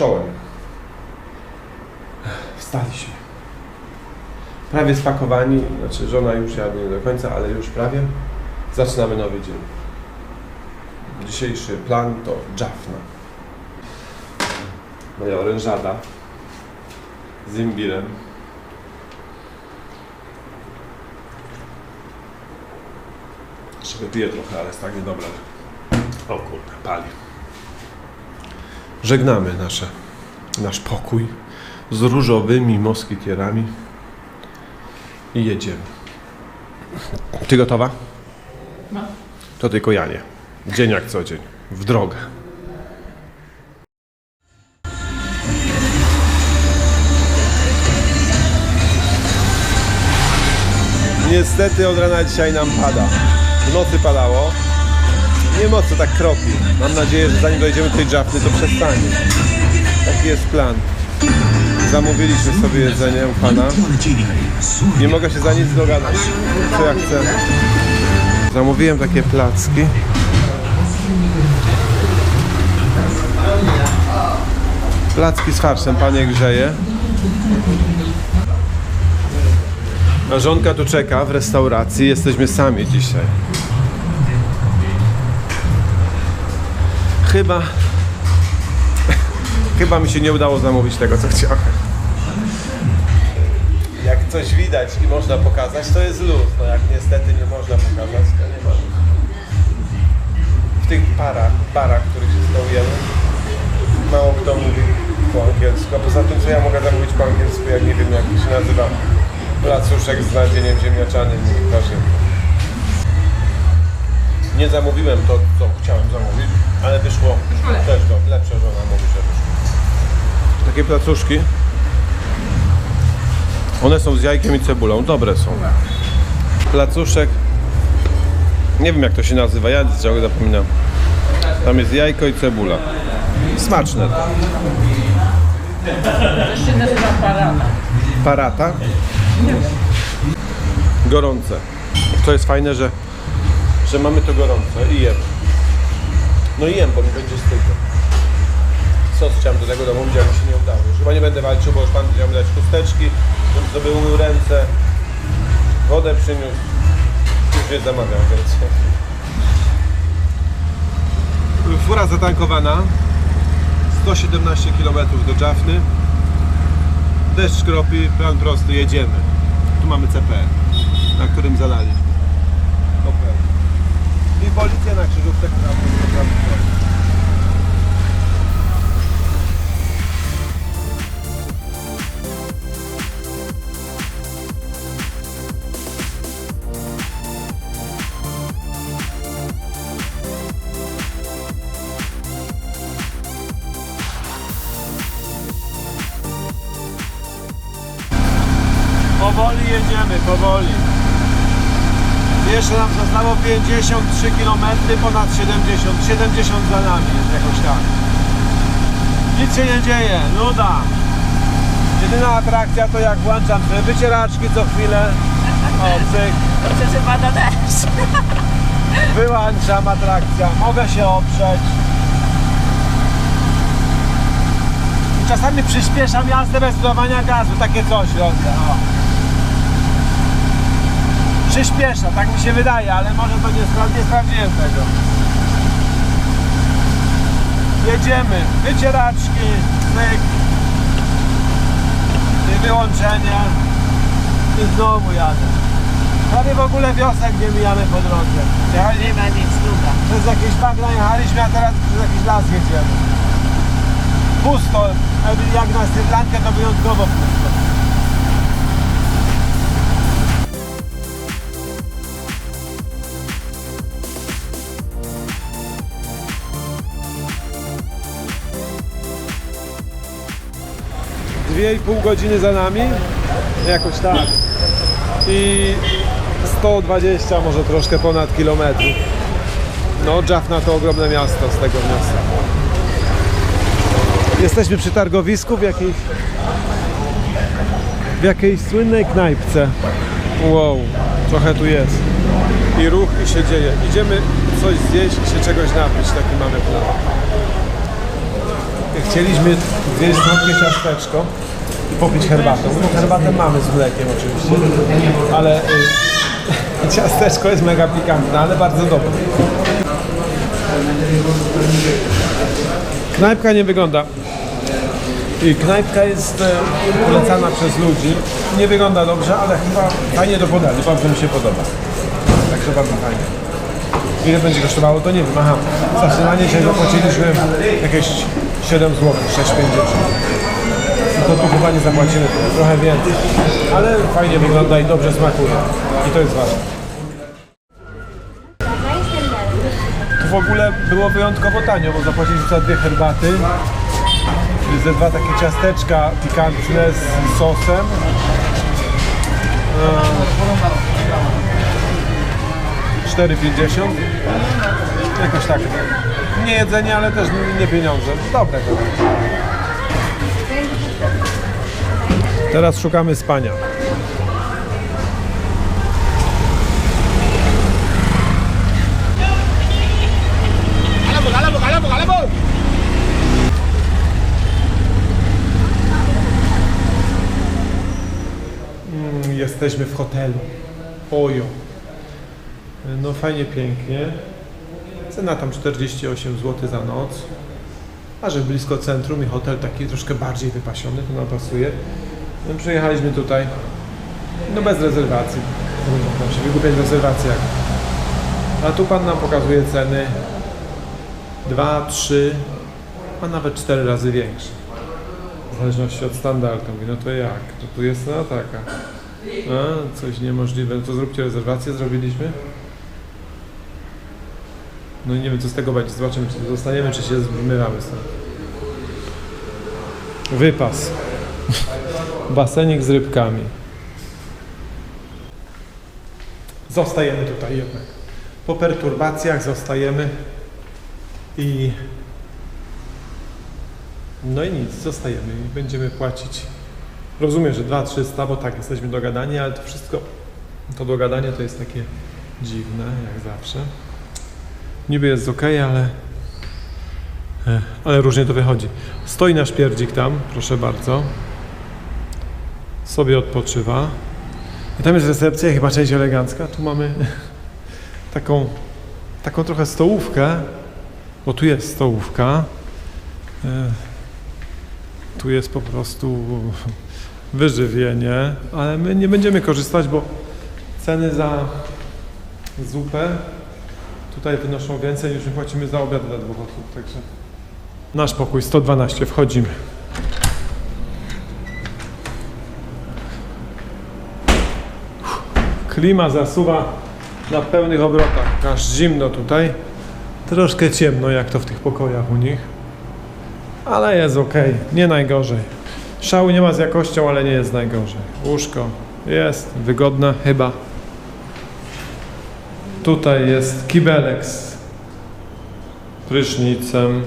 czołem. Wstaliśmy. Prawie spakowani, znaczy żona już ja nie do końca, ale już prawie. Zaczynamy nowy dzień. Dzisiejszy plan to Jaffna. Moja orężada z imbirem. Jeszcze wypiję trochę, ale jest tak niedobre. O kurde, pali. Żegnamy nasze, nasz pokój z różowymi moskitierami i jedziemy. Ty gotowa? No. To tylko ja nie. Dzień jak co dzień. W drogę. Niestety od rana dzisiaj nam pada. W nocy padało. Nie mocno tak kropi. Mam nadzieję, że zanim dojdziemy do tej dżafny, to przestanie. Taki jest plan. Zamówiliśmy sobie jedzenie u pana. Nie mogę się za nic dogadać, co ja chcę. Zamówiłem takie placki. Placki z farszem, panie grzeje. A żonka tu czeka w restauracji. Jesteśmy sami dzisiaj. Chyba... Chyba mi się nie udało zamówić tego, co chciałem. Jak coś widać i można pokazać, to jest luz. No jak niestety nie można pokazać, to nie ma. W tych parach, barach, w których się stołujemy, mało kto mówi po angielsku. A poza tym, co ja mogę zamówić po angielsku, jak nie wiem, jak się nazywa placuszek z nadzieniem ziemniaczanym i warzywem. Nie zamówiłem to, co chciałem zamówić, ale wyszło też do, lepsze, żona mówi, że wyszło. Takie placuszki. One są z jajkiem i cebulą, dobre są. Placuszek. Nie wiem jak to się nazywa, ja ciągle zapominam. Tam jest jajko i cebula. Smaczne. To się nazywa parana. Parata. Gorące. To jest fajne, że, że mamy to gorące i jem. No i jem, bo mi będzie stygło. Sos chciałem do tego domówić, ale mi się nie udało. Już chyba nie będę walczył, bo już pan chciał mi dać chusteczki, żebym sobie umył ręce, wodę przyniósł. Już nie zamawiam więcej. Fura zatankowana. 117 km do Jaffny. Deszcz kropi, plan prosty, jedziemy. Tu mamy CPR, na którym zalaliśmy. I policja na krzyżówce, która 153 km, ponad 70, 70 za nami jest jakoś tak. Nic się nie dzieje, nuda. Jedyna atrakcja to jak włączam te wycieraczki co chwilę. O, cyk. Że pada deszcz. Wyłączam atrakcja, mogę się oprzeć. Czasami przyspieszam jazdę bez dodawania gazu, takie coś robię. O. Przyspiesza, tak mi się wydaje, ale może to nie, spra- nie sprawdziłem tego. Jedziemy, wycieraczki, myk, i wyłączenie i znowu jadę. Prawie w ogóle wiosek nie mijamy po drodze. Jechali, Nie ma nic, nuda. przez jakieś bagna jechaliśmy, a teraz przez jakiś las jedziemy. Pusto, jak na Sri Lankę to wyjątkowo pusto. Dwie i pół godziny za nami, jakoś tak. I 120, może troszkę ponad kilometrów. No, Jaffna to ogromne miasto z tego miasta. Jesteśmy przy targowisku w jakiejś w jakiejś słynnej knajpce. Wow, trochę tu jest. I ruch i się dzieje. Idziemy coś zjeść i się czegoś napić, taki mamy plan. Chcieliśmy zjeść słodkie ciasteczko i popić herbatę. No herbatę mamy z mlekiem oczywiście, ale y, ciasteczko jest mega pikantne, ale bardzo dobre. Knajpka nie wygląda. I knajpka jest e, polecana przez ludzi. Nie wygląda dobrze, ale chyba fajnie to podali. Bardzo mi się podoba. Także bardzo fajnie. Ile będzie kosztowało, to nie wiem. Aha, za śniadanie dzisiaj zapłaciliśmy jakieś 7 zł, 6,50. To tu chyba nie zapłacimy, trochę więcej. Ale fajnie wygląda i dobrze smakuje. I to jest ważne. Tu w ogóle było wyjątkowo tanio, bo zapłaciliśmy za dwie herbaty, ze dwa takie ciasteczka pikantne z sosem. E, 4,50. Jakoś tak. Nie jedzenie, ale też nie pieniądze. Dobre chyba. Teraz szukamy spania. Mm, Jesteśmy w hotelu. Ojo. No fajnie, pięknie. Cena tam 48 zł za noc. A że blisko centrum i hotel taki troszkę bardziej wypasiony, to nam pasuje. No, przyjechaliśmy tutaj, no bez rezerwacji. Tam się wygłupiać w rezerwacjach. A tu Pan nam pokazuje ceny 2, 3, a nawet 4 razy większe. W zależności od standardu. Mówi, no to jak? To tu jest cena taka. A, coś niemożliwe. No to zróbcie rezerwację, zrobiliśmy. No nie wiem co z tego będzie. Zobaczymy czy zostaniemy, czy się zmywamy stąd. Wypas. Basenik z rybkami. Zostajemy tutaj jednak. Po perturbacjach zostajemy i no i nic, zostajemy i będziemy płacić. Rozumiem, że 2-300, bo tak, jesteśmy dogadani, ale to wszystko, to dogadanie to jest takie dziwne, jak zawsze. Niby jest ok, ale, e, ale różnie to wychodzi. Stoi nasz pierdzik tam, proszę bardzo. Sobie odpoczywa. I tam jest recepcja, chyba część elegancka. Tu mamy taką, taką trochę stołówkę, bo tu jest stołówka. E, Tu jest po prostu wyżywienie, ale my nie będziemy korzystać, bo ceny za zupę tutaj wynoszą więcej niż my płacimy za obiad dla dwóch osób, także nasz pokój 112, wchodzimy. Klima zasuwa na pełnych obrotach, aż zimno tutaj. Troszkę ciemno, jak to w tych pokojach u nich. Ale jest ok, nie najgorzej. Szału nie ma z jakością, ale nie jest najgorzej. Łóżko jest wygodne chyba. Tutaj jest kibelek z prysznicem.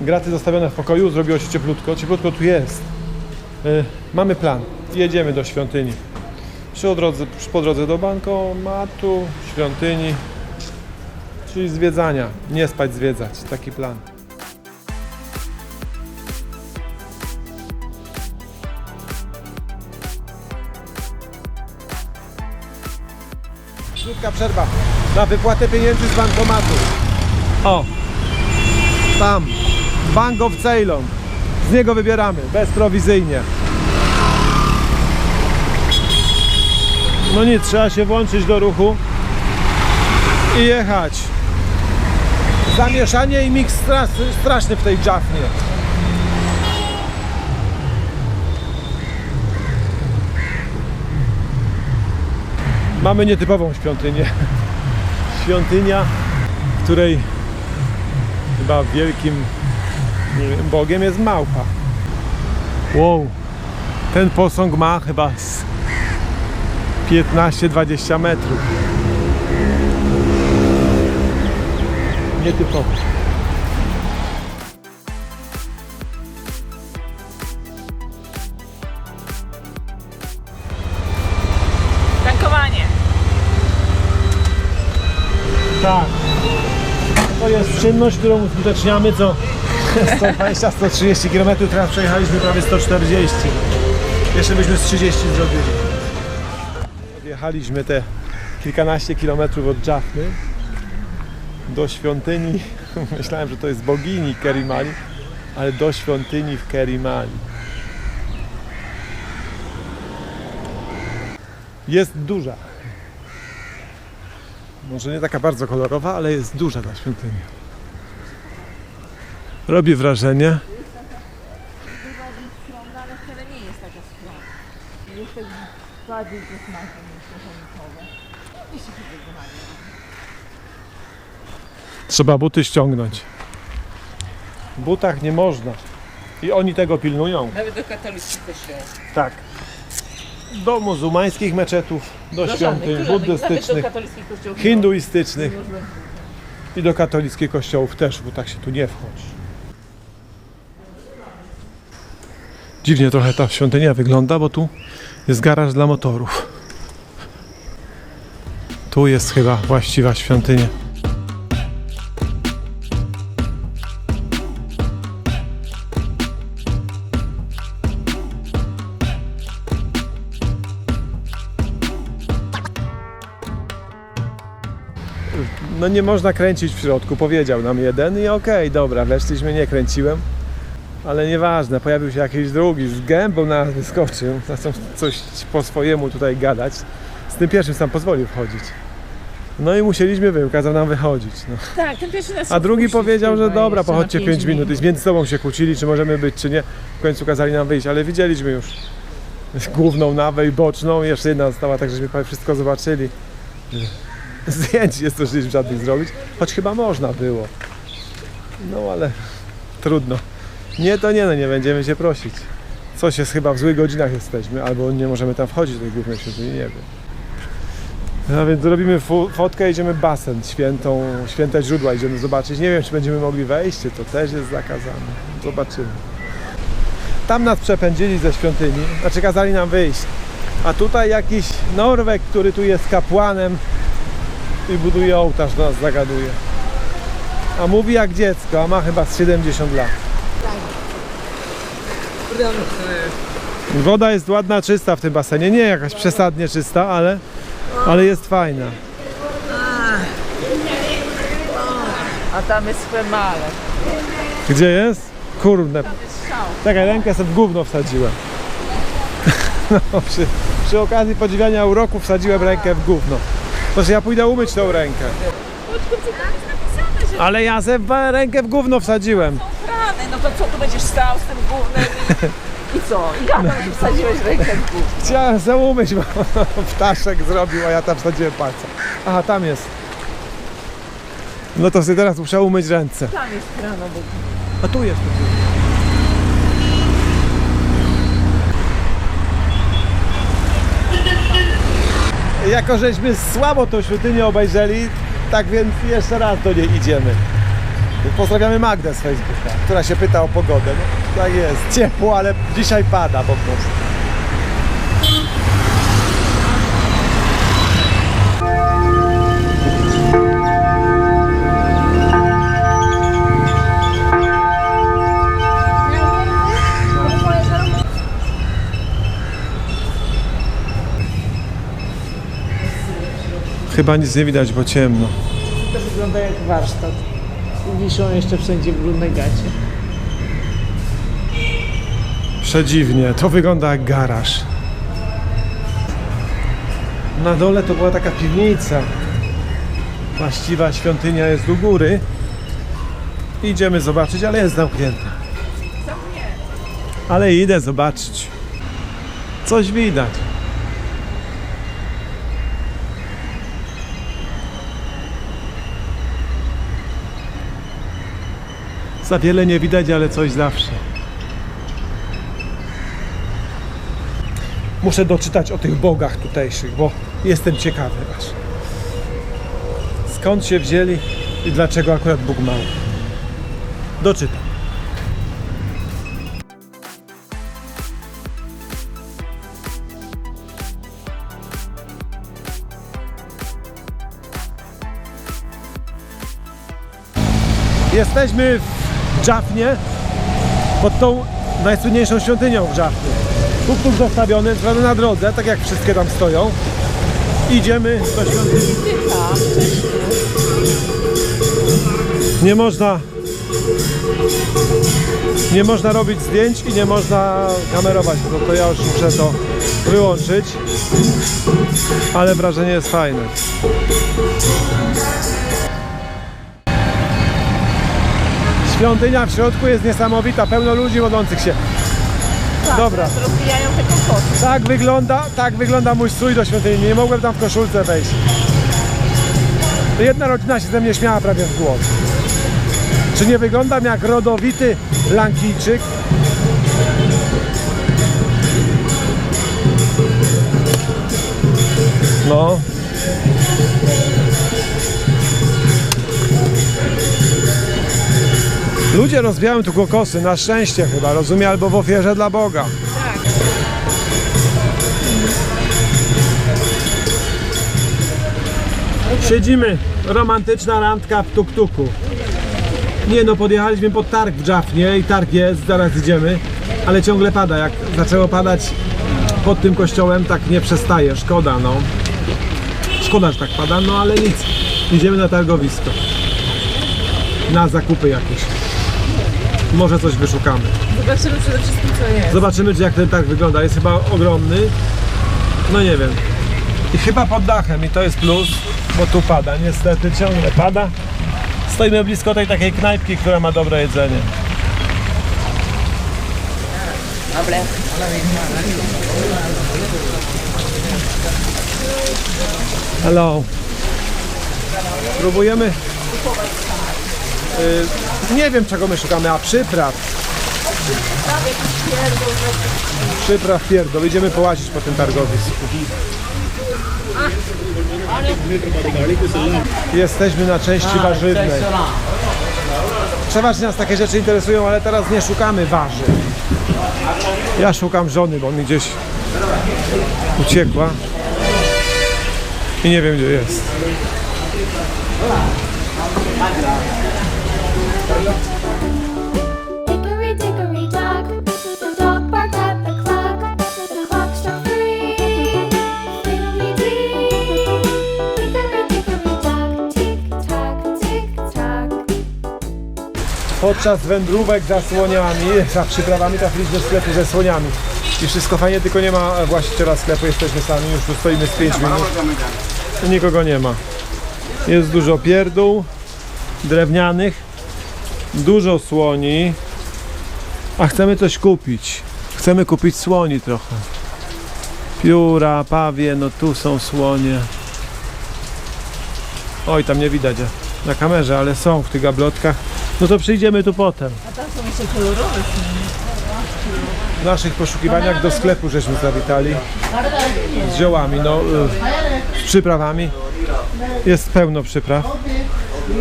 Graty zostawione w pokoju, zrobiło się cieplutko. Cieplutko tu jest. Y, mamy plan. Jedziemy do świątyni. Przy drodze, po drodze do bankomatu, świątyni, czyli zwiedzania. Nie spać, zwiedzać. Taki plan. Krótka przerwa na wypłatę pieniędzy z bankomatu. O! Tam. Bank of Ceylon. Z niego wybieramy, bezprowizyjnie. No nic, trzeba się włączyć do ruchu i jechać. Zamieszanie i miks stra- straszny w tej dżafnie. Mamy nietypową świątynię. Świątynia, której chyba wielkim wiem, Bogiem jest małpa. Wow. Ten posąg ma chyba z 15-20 metrów. Nietypowo. Czynność, którą uskuteczniamy co 120-130 km, teraz przejechaliśmy prawie 140. Jeszcze byśmy z 30 zrobili. Jechaliśmy te kilkanaście kilometrów od Jaffny do świątyni. Myślałem, że to jest bogini Kerimali, ale do świątyni w Kerimali. Jest duża. Może nie taka bardzo kolorowa, ale jest duża ta świątynia. Się wykonanie. Trzeba buty ściągnąć. W butach nie można. I oni tego pilnują. Nawet do katolickich kościołów. Tak. Do muzułmańskich meczetów, do, świątyń Nawet do buddystycznych, kościołów. hinduistycznych i do katolickich kościołów też, bo tak się tu nie wchodzi. Dziwnie trochę ta świątynia wygląda, bo tu jest garaż dla motorów. Tu jest chyba właściwa świątynia. No nie można kręcić w środku, powiedział nam jeden i okej, dobra, weszliśmy, nie kręciłem. Ale nieważne, pojawił się jakiś drugi, z gębą na nas wyskoczył, zaczął coś po swojemu tutaj gadać. Z tym pierwszym sam pozwolił wchodzić. No i musieliśmy wyjść, kazał nam wychodzić. No. Tak, ten pierwszy nas A drugi powiedział, że chyba dobra, jeszcze na pochodźcie pięć 5 minut. I między sobą się kłócili, czy możemy być, czy nie. W końcu kazali nam wyjść, ale widzieliśmy już główną nawę i boczną. Jeszcze jedna została, tak żeśmy prawie wszystko zobaczyli. Zdjęć nie zdążyliśmy żadnych zrobić, choć chyba można było. No ale trudno. Nie, to nie, no nie będziemy się prosić. Coś jest chyba w złych godzinach jesteśmy, albo nie możemy tam wchodzić do tej głównej świątyni, nie wiem. No więc zrobimy fu- fotkę, idziemy basen, świętą, święte źródła idziemy zobaczyć. Nie wiem, czy będziemy mogli wejść, czy to też jest zakazane. Zobaczymy. Tam nas przepędzili ze świątyni, znaczy kazali nam wyjść. A tutaj jakiś Norweg, który tu jest kapłanem i buduje ołtarz, do nas zagaduje. A mówi jak dziecko, a ma chyba z 70 lat. Woda jest ładna, czysta w tym basenie. Nie jakaś przesadnie czysta, ale, ale jest fajna. A tam jest female. Gdzie jest? Kurde. Czekaj, rękę sobie w gówno wsadziłem. No, przy, przy okazji podziwiania uroku wsadziłem rękę w gówno. Proszę, ja pójdę umyć tą rękę. Ale ja sobie rękę w gówno wsadziłem. Będziesz stał z tym gównem i, i co? I ja tam wsadziłeś rękę w gówno. Chciałem sobie umyć, bo ptaszek zrobił, a ja tam wsadziłem palce. Aha, tam jest. No to sobie teraz muszę umyć ręce. Tam jest rano, bo A tu jest. Jako żeśmy słabo tą świątynię obejrzeli, tak więc jeszcze raz do niej idziemy. Pozdrawiamy Magdę z Facebooka, która się pyta o pogodę. No, tak jest, ciepło, ale dzisiaj pada po prostu. Chyba nic nie widać, bo ciemno. to wygląda jak warsztat. I wiszą jeszcze wszędzie brudne gacie. Przedziwnie, to wygląda jak garaż. Na dole to była taka piwnica. Właściwa świątynia jest u góry. Idziemy zobaczyć, ale jest zamknięta. Ale idę zobaczyć. Coś widać. Za wiele nie widać, ale coś zawsze. Muszę doczytać o tych bogach tutejszych, bo jestem ciekawy aż. Skąd się wzięli i dlaczego akurat Bóg ma? Doczytam. Jesteśmy w Dżafnie, pod tą najsłynniejszą świątynią w Dżafnie. Tuk-tuk zostawiony, na drodze, tak jak wszystkie tam stoją. Idziemy do świątyni. Nie można nie można robić zdjęć i nie można kamerować, no to ja już muszę to wyłączyć. Ale wrażenie jest fajne. Świątynia w środku jest niesamowita, pełno ludzi modlących się. Dobra. Rozbijają te kokosy. Tak wygląda, tak wygląda mój strój do świątyni. Nie mogłem tam w koszulce wejść. Jedna rodzina się ze mnie śmiała prawie w głos. Czy nie wyglądam jak rodowity Lankijczyk? No. Ludzie rozbijają tu kokosy, na szczęście chyba, rozumie, albo w ofierze dla Boga. Siedzimy, romantyczna randka w tuk-tuku. Nie no, podjechaliśmy pod targ w Dżafnie i targ jest, zaraz idziemy, ale ciągle pada. Jak zaczęło padać pod tym kościołem, tak nie przestaje, szkoda no. Szkoda, że tak pada, no ale nic. Idziemy na targowisko. Na zakupy jakieś. Może coś wyszukamy. Zobaczymy przede wszystkim co jest. Zobaczymy, czy jak ten targ wygląda. Jest chyba ogromny. No nie wiem. I chyba pod dachem i to jest plus, bo tu pada. Niestety ciągle pada. Stoimy blisko tej takiej knajpki, która ma dobre jedzenie. Hello. Próbujemy. Y, nie wiem czego my szukamy, a przypraw. Przypraw pierdol. Idziemy połazić po tym targowisku. Jesteśmy na części warzywnej. Przeważnie nas takie rzeczy interesują, ale teraz nie szukamy warzyw. Ja szukam żony, bo mi gdzieś uciekła. I nie wiem gdzie jest. Podczas wędrówek za słoniami, za przyprawami trafiliśmy do sklepu ze słoniami. I wszystko fajnie, tylko nie ma właściciela sklepu, jesteśmy sami, już tu stoimy z 5 minut. Nikogo nie ma. Jest dużo pierdół drewnianych, dużo słoni, a chcemy coś kupić. Chcemy kupić słoni trochę. Pióra, pawie, no tu są słonie. Oj, tam nie widać na kamerze, ale są w tych gablotkach. No to przyjdziemy tu potem. A tam są jeszcze kolorowe W naszych poszukiwaniach do sklepu żeśmy zawitali z ziołami, no y, z przyprawami. Jest pełno przypraw,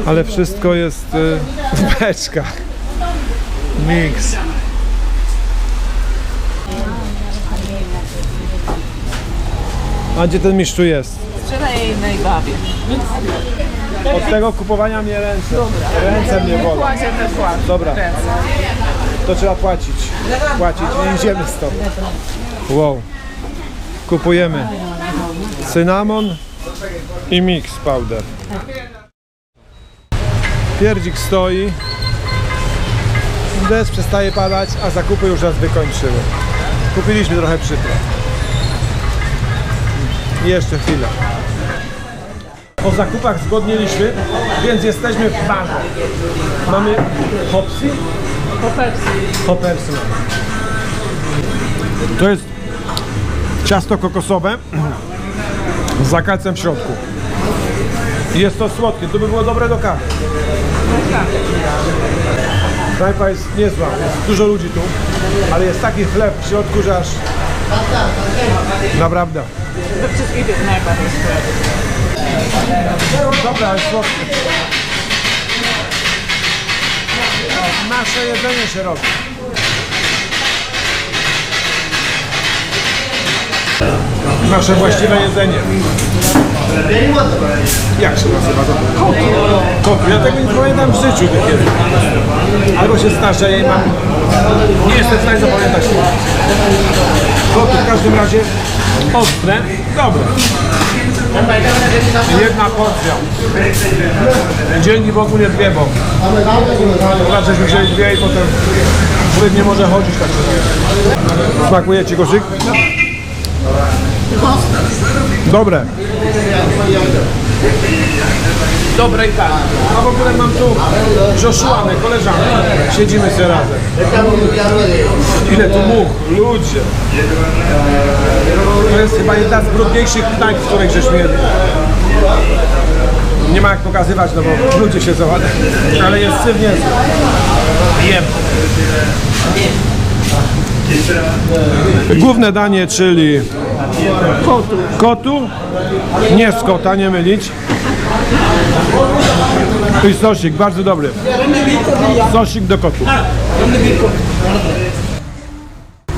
ale wszystko jest y, w beczkach. Mix. A gdzie ten mistrzu jest? Sprzedaj jej najbawię. Od tego kupowania mnie ręce. Ręce mnie bolą. Dobra. To trzeba płacić. Płacić, nie idziemy stąd. Wow. Kupujemy cynamon i mix powder. Pierdzik stoi. Deszcz przestaje padać, a zakupy już nas wykończyły. Kupiliśmy trochę przypraw. Jeszcze chwilę. O zakupach zgodniliśmy, więc jesteśmy w barze. Mamy hopsy? Popersy. Hoppersy mamy. To jest ciasto kokosowe z zakalcem w środku. Jest to słodkie, to by było dobre do kawy. Knajpa jest niezła, jest dużo ludzi tu, ale jest taki chleb w środku, że aż naprawdę. Do wszystkich tych najbardziej sklep. Dobra, ale słodkie. Nasze jedzenie się robi. Nasze właściwe jedzenie. Jak się nazywa to? Kot. Kot. Ja tego nie pamiętam w życiu takiego. Albo się starzeję i mam... Nie jestem w stanie zapamiętać. Koty w każdym razie ostre, dobre. Jedna porcja. Dzięki Bogu nie dwie, bo żeśmy wzięli dwie i potem człowiek nie może chodzić tak sobie. Smakuje Ci koszyk? Dobre. Dobre i tak. A w ogóle mam tu Joshuanę, koleżankę. Siedzimy sobie razem. Ile tu much, ludzie. To jest chyba jedna z brudniejszych knajp, w których żeśmy jedli. Nie ma jak pokazywać, no bo ludzie się załadą. Ale jest syf niezły. Jem. Główne danie, czyli kotu. kotu. Nie z kota, nie mylić. I sosik, bardzo dobry. Sosik do kotu.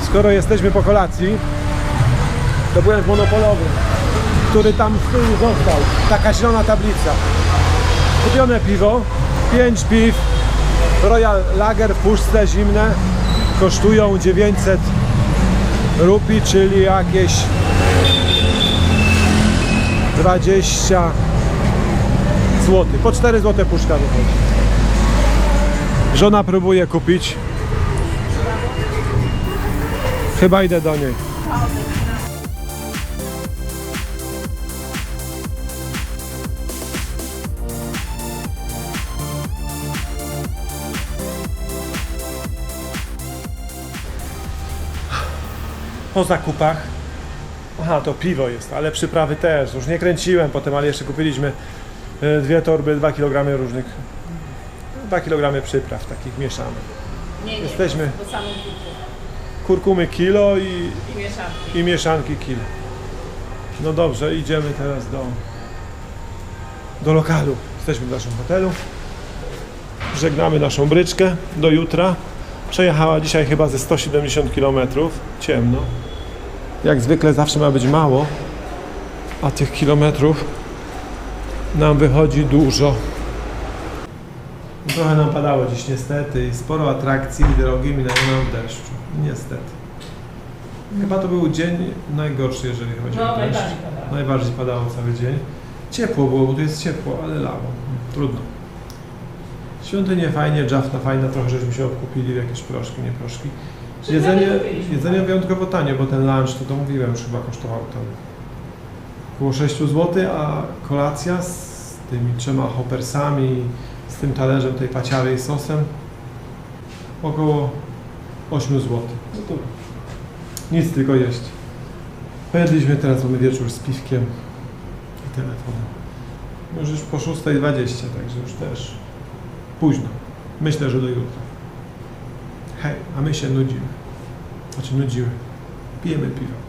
Skoro jesteśmy po kolacji, to byłem w monopolowym, który tam z tyłu został. Taka zielona tablica. Kupione piwo, 5 piw, Royal Lager puste, zimne, kosztują 900 rupi, czyli jakieś 20 zł. Po 4 zł puszka wychodzi. Żona próbuje kupić. Chyba idę do niej. Po zakupach. Aha, to piwo jest, ale przyprawy też. Już nie kręciłem potem, ale jeszcze kupiliśmy e, dwie torby, 2 kg różnych. 2 kg przypraw takich mieszanych. Nie, nie, Jesteśmy. Kurkumy kilo i, i mieszanki. i mieszanki kilo. No dobrze, idziemy teraz do, do lokalu. Jesteśmy w naszym hotelu. Żegnamy naszą bryczkę do jutra. Przejechała dzisiaj chyba ze 170 km. Ciemno. Jak zwykle zawsze ma być mało, a tych kilometrów nam wychodzi dużo. Trochę nam padało dziś niestety i sporo atrakcji drogi minęło w deszczu. Niestety. Chyba to był dzień najgorszy, jeżeli chodzi No, o deszcz. najbardziej padało. Najbardziej padało cały dzień. Ciepło było, bo tu jest ciepło, ale lało. Trudno. Świątynie fajnie, Jaffna fajna, trochę żeśmy się odkupili w jakieś proszki, nie proszki. Jedzenie, jedzenie wyjątkowo tanie, bo ten lunch, to, to mówiłem, już chyba kosztował tam około 6 zł, a kolacja z tymi trzema hoppersami, z tym talerzem tej paciary i sosem około 8 zł. No to nic, tylko jeść. Pojedliśmy teraz mamy wieczór z piwkiem i telefonem. Już już po 6.20, także już też późno. Myślę, że do jutra. Hej, a my się nudzimy. Znaczy nudziły. Pijemy piwo.